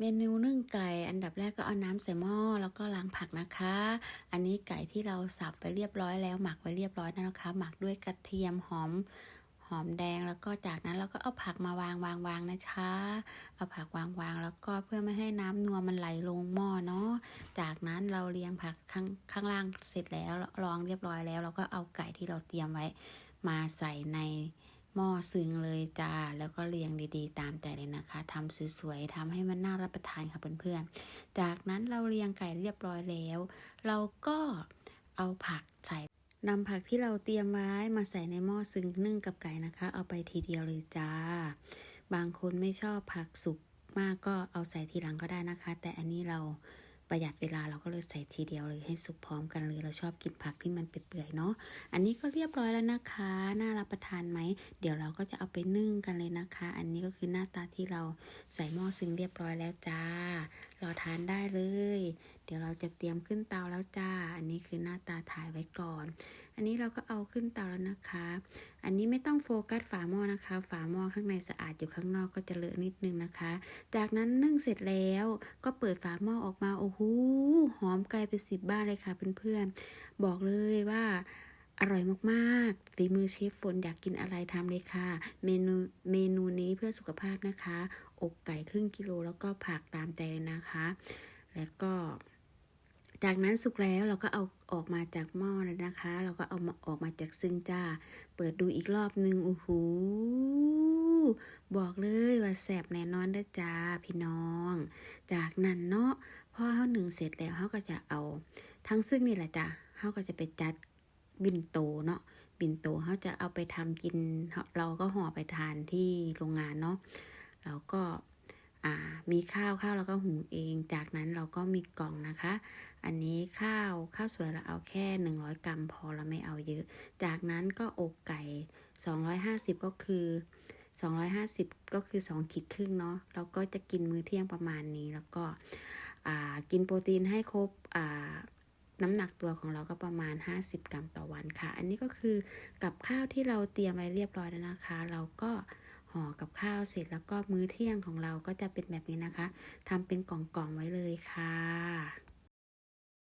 เมนูนึ่งไก่อันดับแรกก็เอาน้ำใส่หม้อแล้วก็ล้างผักนะคะ อันนี้ไก่ที่เราสับไปเรียบร้อยแล้วหมักไว้เรียบร้อยแล้วนะคะ หมักด้วยกระเทียมหอมหอมแดงแล้วก็จากนั้นเราก็เอาผักมาวางวางวางนะคะ เอาผักวางวางแล้วก็เพื่อไม่ให้น้ำนัวมันไหลลงหม้อเนาะ จากนั้นเราเรียงผักข้างข้างล่างเสร็จแล้วรองเรียบร้อยแล้ว เราก็เอาไก่ที่เราเตรียมไว้มาใส่ใน หม้อซึ้งเลยจ้า แล้วก็เรียงดีๆ ตามใจเลยนะคะทำสวยๆทำให้มันน่ารับประทานค่ะเพื่อนๆ จากนั้นเราเรียงไก่เรียบร้อยแล้ว เราก็เอาผักใส่นำผักที่เราเตรียมไว้มาใส่ในหม้อซึ้งนึ่งกับไก่นะคะ เอาไปทีเดียวเลยจ้า บางคนไม่ชอบผักสุกมากก็เอาใส่ทีหลังก็ได้นะคะ แต่อันนี้เรา ประหยัดเวลาเราก็เลยใส่ทีเดียวเลยให้สุกพร้อมกันเลยเราชอบกินผักที่มันเปื่อยๆเนาะอันนี้ก็เรียบร้อยแล้วนะคะ น่ารับประทานไหม เดี๋ยวเราก็จะเอาไปนึ่งกันเลยนะคะ อันนี้ก็คือหน้าตาที่เราใส่หม้อซึ้งเรียบร้อยแล้วจ้ารอทานได้เลย เดี๋ยวเราจะเตรียมขึ้นเตาแล้วจ้า อันนี้คือหน้าตาถ่ายไว้ก่อน อันนี้เราก็เอาขึ้นเตาแล้วนะคะ อันนี้ไม่ต้องโฟกัสฝาหม้อนะคะ ฝาหม้อข้างในสะอาดอยู่ข้างนอกก็จะเลอะนิดนึงนะคะ จากนั้นนึ่งเสร็จแล้วก็เปิดฝาหม้อออกมาโอ้โหหอมไกลไปสิบบ้านเลยค่ะเพื่อนๆบอกเลยว่าอร่อยมากๆฝีมือเชฟฝนอยากกินอะไรทำเลยค่ะ เมนูเมนูนี้เพื่อสุขภาพนะคะ อกไก่ครึ่งกิโลแล้วก็ผักตามใจเลยนะคะ แล้วก็ จากนั้นสุกแล้วเราก็เอาออกมาจากหม้อแล้วนะคะ เราก็เอามาออกมาจากซึ่งจ้า เปิดดูอีกรอบนึงโอ้โหบอกเลยว่าแสบแน่นอนเด้อจ้าพี่น้อง จากนั้นเนาะพอเขาหนึ่งเสร็จแล้วเขาก็จะเอา ทั้งซึ่งนี่แหละจ้ะเขาก็จะไปจัดบินโตเนาะบินโตเขาจะเอาไปทำกิน เราก็ห่อไปทานที่โรงงานเนาะแล้วก็ มีข้าวข้าวเราก็หุงเอง จากนั้นเราก็มีกล่องนะคะ อันนี้ข้าวข้าวสวยเราเอาแค่ 100 กรัมพอเราไม่เอาเยอะ จากนั้นก็อกไก่ 250 ก็คือ 250 ก็คือ 2 ขีดครึ่งเนาะเราก็จะกินมื้อเที่ยงประมาณนี้ แล้วก็กินโปรตีนให้ครบน้ำหนักตัวของเราก็ประมาณ 50 กรัมต่อวันค่ะ อันนี้ก็คือกับข้าวที่เราเตรียมไว้เรียบร้อยแล้วนะคะ เราก็ ห่อกับข้าวเสร็จแล้วก็มื้อเที่ยงของเราก็จะเป็นแบบนี้นะคะทำเป็นกล่องๆไว้เลยค่ะ